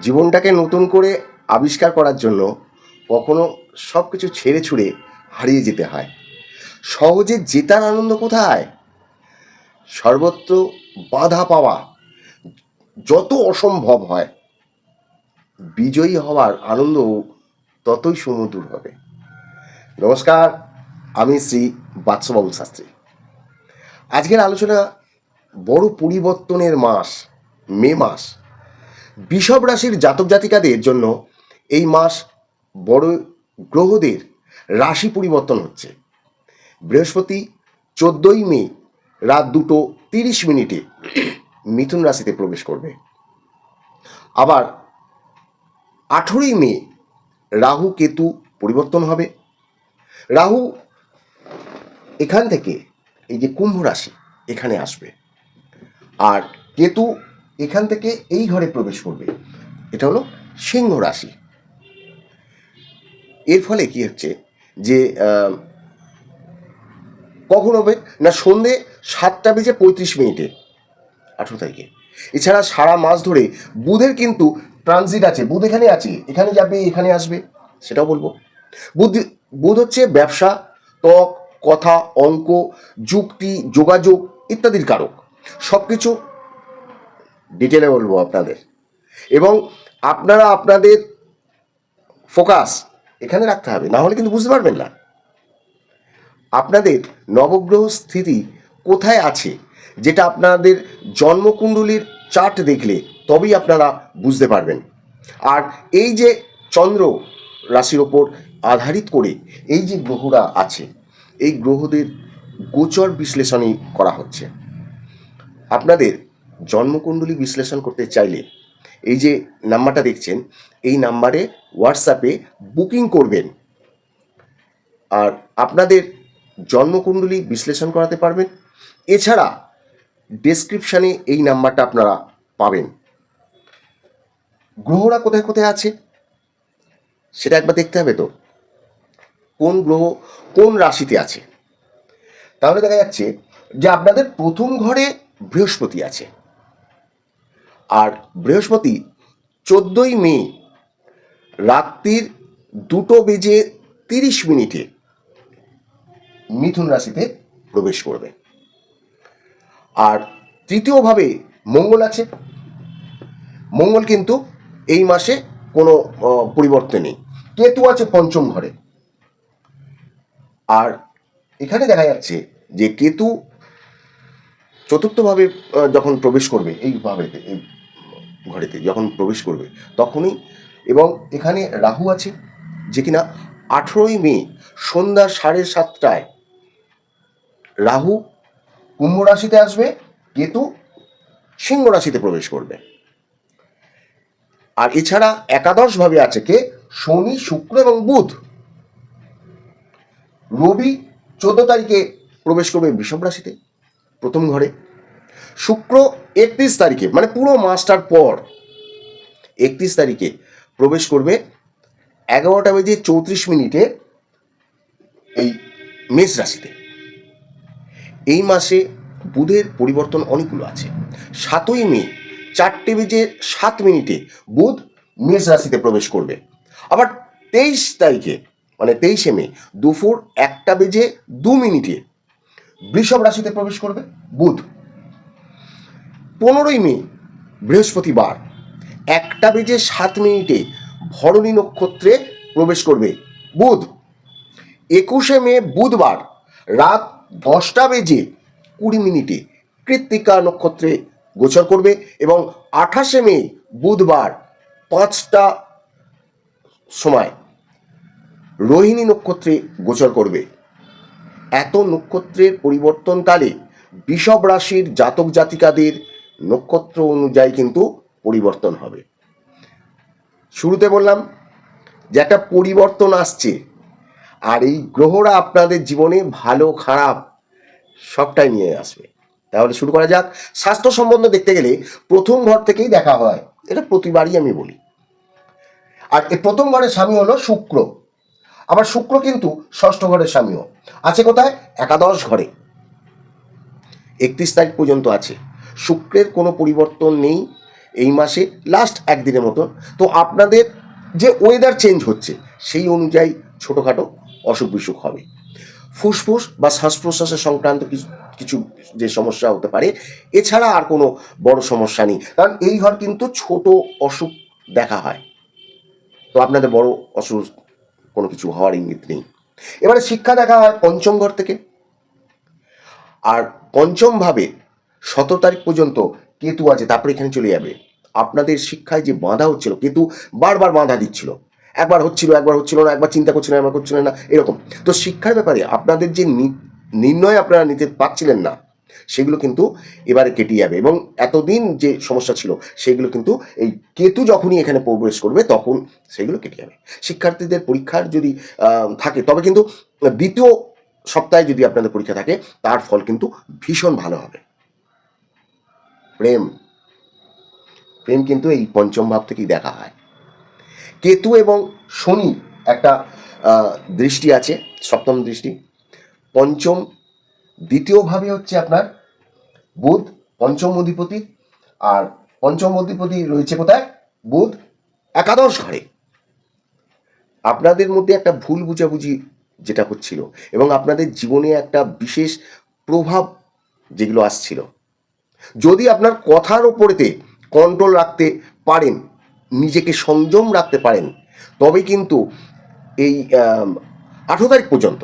জীবনটাকে নতুন করে আবিষ্কার করার জন্য কখনো সব কিছু ছেড়ে ছুড়ে হারিয়ে যেতে হয়। সহজে জেতার আনন্দ কোথায়? সর্বত্র বাধা পাওয়া যত অসম্ভব হয়। বিজয়ী হওয়ার আনন্দ ততই সুমধুর হবে। নমস্কার, আমি শ্রী বাৎসবাবু শাস্ত্রী। আজকের আলোচনা বড় পরিবর্তনের মাস, মে মাস। বিষব রাশির জাতক জাতিকাদের জন্য এই মাস বড় গ্রহদের রাশি পরিবর্তন হচ্ছে। বৃহস্পতি চোদ্দোই মে রাত দুটো তিরিশ মিনিটে মিথুন রাশিতে প্রবেশ করবে। আবার আঠেরোই মে রাহু কেতু পরিবর্তন হবে। রাহু এখান থেকে এই যে কুম্ভ রাশি এখানে আসবে। আর কেতু এখান থেকে এই ঘরে প্রবেশ করবে। এটা হলো সিংহ রাশি। এর ফলে কি হচ্ছে যে কখন হবে? না, সন্ধে সাতটা বেজে পঁয়ত্রিশ মিনিটে, আঠেরো তারিখে। এছাড়া সারা মাস ধরে বুধের কিন্তু ট্রানজিট আছে। বুধ এখানে আছে, এখানে যাবে, এখানে আসবে, সেটাও বলব। বুধ বুধ হচ্ছে ব্যবসা, ত্বক, কথা, অঙ্ক, যুক্তি, যোগাযোগ ইত্যাদির কারক। সব কিছু ডিটেলে বলব আপনাদের। এবং আপনারা আপনাদের ফোকাস এখানে রাখতে হবে, না হলে কিন্তু বুঝতে পারবেন না। আপনাদের নবগ্রহ স্থিতি কোথায় আছে, যেটা আপনাদের জন্মকুণ্ডলীর চার্ট দেখলে তবেই আপনারা বুঝতে পারবেন। আর এই যে চন্দ্র রাশির ওপর আধারিত করে এই যে গ্রহরা আছে, এই গ্রহদের গোচর বিশ্লেষণই করা হচ্ছে। আপনাদের জন্মকুণ্ডলী বিশ্লেষণ করতে চাইলে এই যে নাম্বারটা দেখছেন, এই নাম্বারে হোয়াটসঅ্যাপে বুকিং করবেন। আর আপনাদের জন্মকুণ্ডলী বিশ্লেষণ করাতে পারবেন। এছাড়া ডেসক্রিপশানে এই নাম্বারটা আপনারা পাবেন। গ্রহরা কোথায় কোথায় আছে, সেটা একবার দেখতে হবে তো। কোন গ্রহ কোন রাশিতে আছে? তাহলে দেখা যাচ্ছে যে আপনাদের প্রথম ঘরে বৃহস্পতি আছে। আর বৃহস্পতি চোদ্দোই মে রাত্রির দুটো বেজে তিরিশ মিনিটে মিথুন রাশিতে প্রবেশ করবে। আর তৃতীয়ভাবে মঙ্গল আছে। মঙ্গল কিন্তু এই মাসে কোনো পরিবর্তন নেই। কেতু আছে পঞ্চম ঘরে। আর এখানে দেখা যাচ্ছে যে কেতু চতুর্থভাবে যখন প্রবেশ করবে এইভাবে এই ঘরেতে যখন প্রবেশ করবে, তখনই এবং এখানে রাহু আছে যে কিনা আঠেরোই মে সন্ধ্যা সাড়ে সাতটায় রাহু কুম্ভ রাশিতে আসবে, কেতু সিংহ রাশিতে প্রবেশ করবে। আর এছাড়া একাদশভাবে আছে কে? শনি, শুক্র এবং বুধ। রবি চোদ্দ তারিখে প্রবেশ করবে বৃষভ রাশিতে, প্রথম ঘরে। শুক্র একত্রিশ তারিখে মানে পুরো মাসটার পর একত্রিশ তারিখে প্রবেশ করবে এগারোটা বেজে চৌত্রিশ মিনিটে এই মেষ রাশিতে। এই মাসে বুধের পরিবর্তন অনেকগুলো আছে। সাতই মে, চারটে বেজে সাত মিনিটে বুধ মেষ রাশিতে প্রবেশ করবে। আবার তেইশ তারিখে মানে তেইশে মে, দুপুর একটা বেজে দু মিনিটে বৃষভ রাশিতে প্রবেশ করবে বুধ। পনেরোই মে, বৃহস্পতিবার। একটা বেজে সাত মিনিটে ভরণী নক্ষত্রে প্রবেশ করবে বুধ। একুশে মে, বুধবার রাত দশটা বেজে কুড়ি মিনিটে কৃত্তিকা নক্ষত্রে গোচর করবে এবং আঠাশে মে, বুধবার পাঁচটা সময় রোহিণী নক্ষত্রে গোচর করবে। এত নক্ষত্রের পরিবর্তনকালে বিষব রাশির জাতক জাতিকাদের নক্ষত্র অনুযায়ী কিন্তু পরিবর্তন হবে। শুরুতে বললাম যে একটা পরিবর্তন আসছে আর এই গ্রহরা আপনাদের জীবনে ভালো, খারাপ সবটাই নিয়ে আসবে। তাহলে শুরু করা যাক। স্বাস্থ্য সম্বন্ধে দেখতে গেলে প্রথম ঘর থেকেই দেখা হয়। এটা প্রতিবারই আমি বলি। আর এই প্রথম ঘরের স্বামী হলো শুক্র। আবার শুক্র কিন্তু ষষ্ঠ ঘরের স্বামীও। আছে কোথায়? একাদশ ঘরে। একত্রিশ তারিখ পর্যন্ত আছে। শুক্রের কোনো পরিবর্তন নেই এই মাসে লাস্ট একদিনের মতো। তো আপনাদের যে ওয়েদার চেঞ্জ হচ্ছে, সেই অনুযায়ী ছোটোখাটো অসুখ বিসুখ হবে। ফুসফুস বা শ্বাস প্রশ্বাসের সংক্রান্ত কিছু কিছু যে সমস্যা হতে পারে, এছাড়া আর কোনো বড় সমস্যা নেই। কারণ এই ঘর কিন্তু ছোট অসুখ দেখা হয়। তো আপনাদের বড় অসুখ কোনো কিছু হওয়ার ইঙ্গিত নেই। এবারে শিক্ষা দেখা হয় পঞ্চম ঘর থেকে। আর পঞ্চম ভাবে সতেরো তারিখ পর্যন্ত কেতু আছে, তারপরে এখানে চলে যাবে। আপনাদের শিক্ষায় যে বাঁধা হচ্ছিল, কেতু বারবার বাঁধা দিচ্ছিল। একবার হচ্ছিল একবার হচ্ছিল না, একবার চিন্তা করছিলেন একবার করছিলেন না, এরকম। তো শিক্ষার ব্যাপারে আপনাদের যে নির্ণয় আপনারা নিতে পারছিলেন না, সেগুলো কিন্তু এবারে কেটে যাবে এবং এতদিন যে সমস্যা ছিল, সেগুলো কিন্তু এই কেতু যখনই এখানে প্রবেশ করবে, তখন সেগুলো কেটে যাবে। শিক্ষার্থীদের পরীক্ষার যদি থাকে, তবে কিন্তু দ্বিতীয় সপ্তাহে যদি আপনাদের পরীক্ষা থাকে, তার ফল কিন্তু ভীষণ ভালো হবে। প্রেম। প্রেম কিন্তু এই পঞ্চম ভাব থেকেই দেখা হয়। কেতু এবং শনি একটা দৃষ্টি আছে, সপ্তম দৃষ্টি। পঞ্চম দ্বিতীয়ভাবে হচ্ছে আপনার বুধ, পঞ্চম অধিপতি। আর পঞ্চম অধিপতি রয়েছে কোথায়? বুধ একাদশ ঘরে। আপনাদের মধ্যে একটা ভুল বুঝাবুঝি যেটা হচ্ছিল এবং আপনাদের জীবনে একটা বিশেষ প্রভাব যেগুলো আসছিল। যদি আপনার কথার ওপরেতে কন্ট্রোল রাখতে পারেন, নিজেকে সংযম রাখতে পারেন, তবে কিন্তু এই আঠেরো তারিখ পর্যন্ত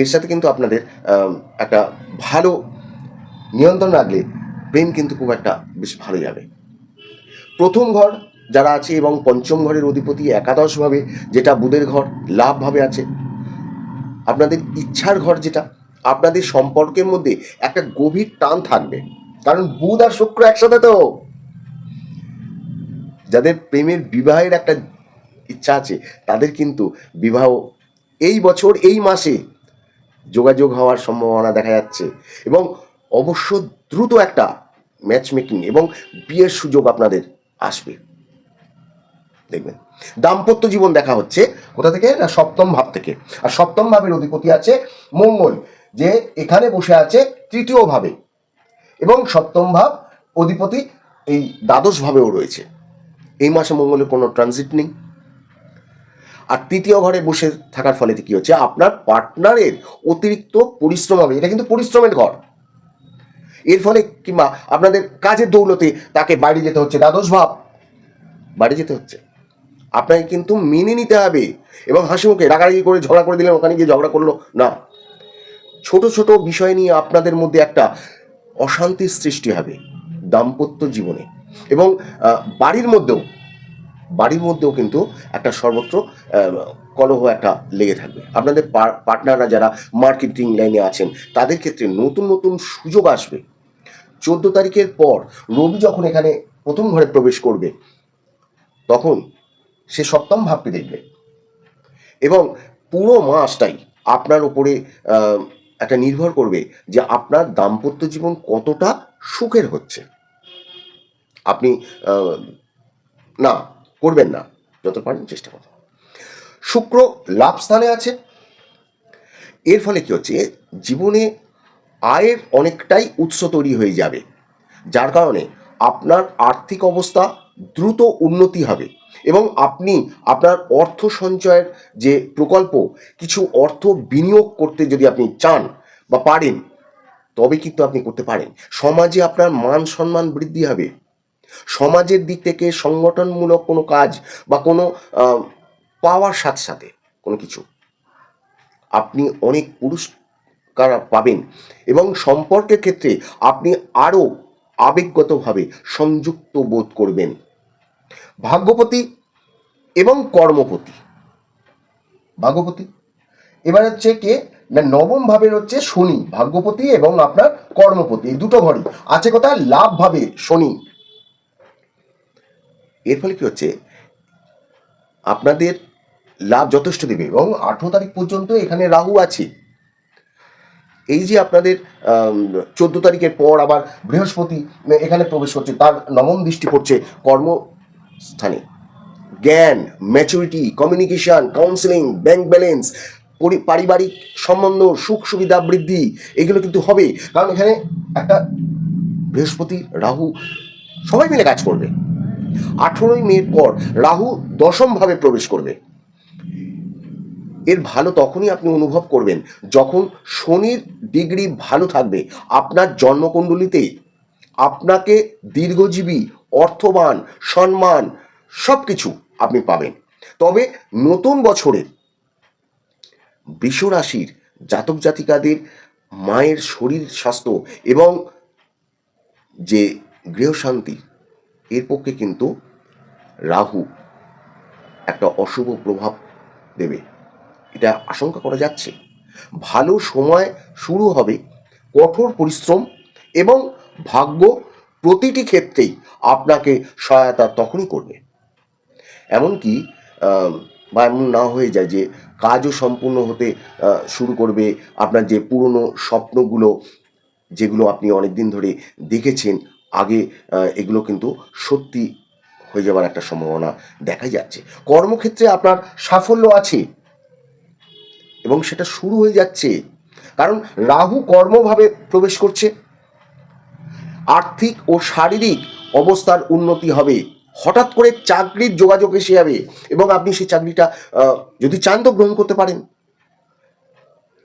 এর সাথে কিন্তু আপনাদের একটা ভালো নিয়ন্ত্রণ রাখলে প্রেম কিন্তু খুব একটা বেশ ভালো যাবে। প্রথম ঘর যারা আছে এবং পঞ্চম ঘরের অধিপতি একাদশভাবে যেটা বুধের ঘর, লাভভাবে আছে। আপনাদের ইচ্ছার ঘর যেটা, আপনাদের সম্পর্কের মধ্যে একটা গভীর টান থাকবে। কারণ বুধ আর শুক্র একসাথে তো। যাদের প্রেমের বিবাহের একটা ইচ্ছা আছে, তাদের কিন্তু বিবাহ এই বছর, এই মাসে যোগাযোগ হওয়ার সম্ভাবনা দেখা যাচ্ছে। এবং অবশ্য দ্রুত একটা ম্যাচ মেকিং এবং বিয়ের সুযোগ আপনাদের আসবে। দেখবেন, দাম্পত্য জীবন দেখা হচ্ছে কোথা থেকে? না, সপ্তম ভাব থেকে। আর সপ্তম ভাবের অধিপতি আছে মঙ্গল, যে এখানে বসে আছে তৃতীয় ভাবে। এবং সপ্তম ভাব অধিপতি এই দ্বাদশ ভাবেও রয়েছে। এই মাসে মঙ্গলের কোনো ট্রানজিট নেই। আর তৃতীয় ঘরে বসে থাকার ফলে কি হচ্ছে? আপনার পার্টনারের অতিরিক্ত পরিশ্রম হবে। এটা কিন্তু পরিশ্রমের ঘর। এর ফলে কিংবা আপনাদের কাজের দৌলতে তাকে বাইরে যেতে হচ্ছে। দ্বাদশ ভাব। বাড়ি যেতে হচ্ছে। আপনাকে কিন্তু মেনে নিতে হবে এবং হাসি মুখে রাগারাগি করে ঝগড়া করে দিলেন, ওখানে গিয়ে ঝগড়া করল। না। ছোট ছোট বিষয় নিয়ে আপনাদের মধ্যে একটা অশান্তির সৃষ্টি হবে দাম্পত্য জীবনে। এবং বাড়ির মধ্যেও বাড়ির মধ্যেও কিন্তু একটা সর্বত্র কলহ একটা লেগে থাকবে। আপনাদের পার্টনাররা যারা মার্কেটিং লাইনে আছেন, তাদের ক্ষেত্রে নতুন নতুন সুযোগ আসবে। চোদ্দ তারিখের পর রবি যখন এখানে প্রথম ঘরে প্রবেশ করবে, তখন সে সপ্তম ভাবকে দেখবে। এবং পুরো মাসটাই আপনার উপরে একটা নির্ভর করবে যে আপনার দাম্পত্য জীবন কতটা সুখের হচ্ছে। আপনি না, করবেন না যত পারেন চেষ্টা করুন। শুক্র লাভ স্থানে আছে। এর ফলে কি হচ্ছে? জীবনে আয়ের অনেকটাই উৎস তৈরি হয়ে যাবে। যার কারণে আপনার আর্থিক অবস্থা দ্রুত উন্নতি হবে। এবং আপনি আপনার অর্থ সঞ্চয়ের যে প্রকল্প, কিছু অর্থ বিনিয়োগ করতে যদি আপনি চান বা পারেন তবে কিন্তু আপনি করতে পারেন। সমাজে আপনার মান সম্মান বৃদ্ধি হবে। সমাজের দিক থেকে সংগঠনমূলক কোনো কাজ বা কোনো পাওয়ার সাথে সাথে কোনো কিছু, আপনি অনেক পুরস্কার পাবেন এবং সম্পর্কের ক্ষেত্রে আপনি আরও আবেগগতভাবে সংযুক্ত বোধ করবেন। ভাগ্যপতি এবং কর্মপতি। ভাগ্যপতি। এবার হচ্ছে কে? না, নবম ভাবের হচ্ছে শনি, ভাগ্যপতি এবং আপনার কর্মপতি, এই দুটো ঘরই। আছে কোথায় লাভ ভাবে শনি। এর ফলে কি হচ্ছে? আপনাদের লাভ যথেষ্ট দেবে এবং আঠেরো তারিখ পর্যন্ত এখানে রাহু আছে। এই যে আপনাদের চোদ্দ তারিখের পর আবার বৃহস্পতি, এখানে প্রবেশ করছে, তার নবম দৃষ্টি পড়ছে কর্মস্থানে জ্ঞান maturity communication counselling bank balance পারিবারিক সম্বন্ধ, সুখ সুবিধা বৃদ্ধি, এগুলো কিন্তু হবে। কারণ এখানে একটা বৃহস্পতি, রাহু, সবাই মিলে কাজ করবে। আঠেরোই মের পর রাহু দশমভাবে প্রবেশ করবে। এর ভালো তখনই আপনি অনুভব করবেন যখন শনির ডিগ্রি ভালো থাকবে। আপনার জন্মকুণ্ডলিতে আপনাকে দীর্ঘজীবী অর্থবান, সম্মান সব কিছু আপনি পাবেন। তবে নতুন বছরে বৃষ রাশির জাতক জাতিকাদের মায়ের শরীর স্বাস্থ্য এবং যে গৃহশান্তি, এর পক্ষে কিন্তু রাহু একটা অশুভ প্রভাব দেবে। এটা আশঙ্কা করা যাচ্ছে। ভালো সময় শুরু হবে, কঠোর পরিশ্রম এবং ভাগ্য প্রতিটি ক্ষেত্রেই আপনাকে সহায়তা তখনই করবে। এমনকি বা এমন না হয়ে যায় যে কাজও সম্পূর্ণ হতে শুরু করবে, আপনার যে পুরনো স্বপ্নগুলো, যেগুলো আপনি অনেক দিন ধরে দেখেছেন, আগে এগুলো কিন্তু সত্যি হয়ে যাওয়ার একটা সম্ভাবনা দেখা যাচ্ছে। কর্মক্ষেত্রে আপনার সাফল্য আছে এবং সেটা শুরু হয়ে যাচ্ছে। কারণ রাহু কর্মভাবে প্রবেশ করছে। আর্থিক ও শারীরিক অবস্থার উন্নতি হবে। হঠাৎ করে চাকরির যোগাযোগ এসে যাবে এবং আপনি সেই চাকরিটা যদি চান তো গ্রহণ করতে পারেন।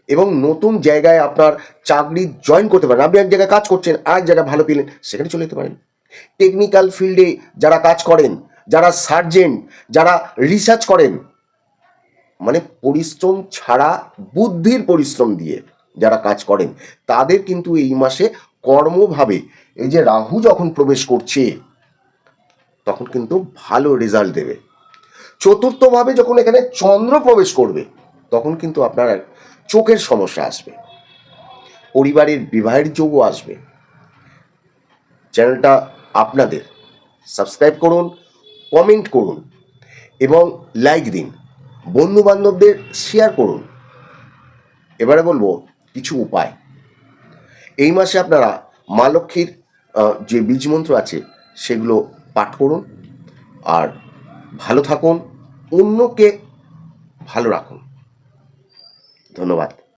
এবং নতুন জায়গায় আপনার চাকরি জয়েন করতে পারেন। আপনি এক জায়গায় কাজ করছেন আর জায়গায় ভালো পেলেন, সেখানে চলে যেতে পারেন। টেকনিক্যাল ফিল্ডে যারা কাজ করেন, যারা সার্জেন্ট যারা রিসার্চ করেন মানে পরিশ্রম ছাড়া, বুদ্ধির পরিশ্রম দিয়ে যারা কাজ করেন, তাদের কিন্তু এই মাসে কর্মভাবে এই যে রাহু যখন প্রবেশ করছে, তখন কিন্তু ভালো রেজাল্ট দেবে। চতুর্থভাবে যখন এখানে চন্দ্র প্রবেশ করবে, তখন কিন্তু আপনার চোখের সমস্যা আসবে, পরিবারের বিবাহের যোগও আসবে। চ্যানেলটা আপনাদের, সাবস্ক্রাইব করুন কমেন্ট করুন এবং লাইক দিন। বন্ধু বান্ধবদের শেয়ার করুন। এবারে বলব, কিছু উপায়। এই মাসে আপনারা মা লক্ষ্মীর যে বীজ মন্ত্র আছে, সেগুলো পাঠ করুন আর ভালো থাকুন, অন্যকে ভালো রাখুন। ধন্যবাদ।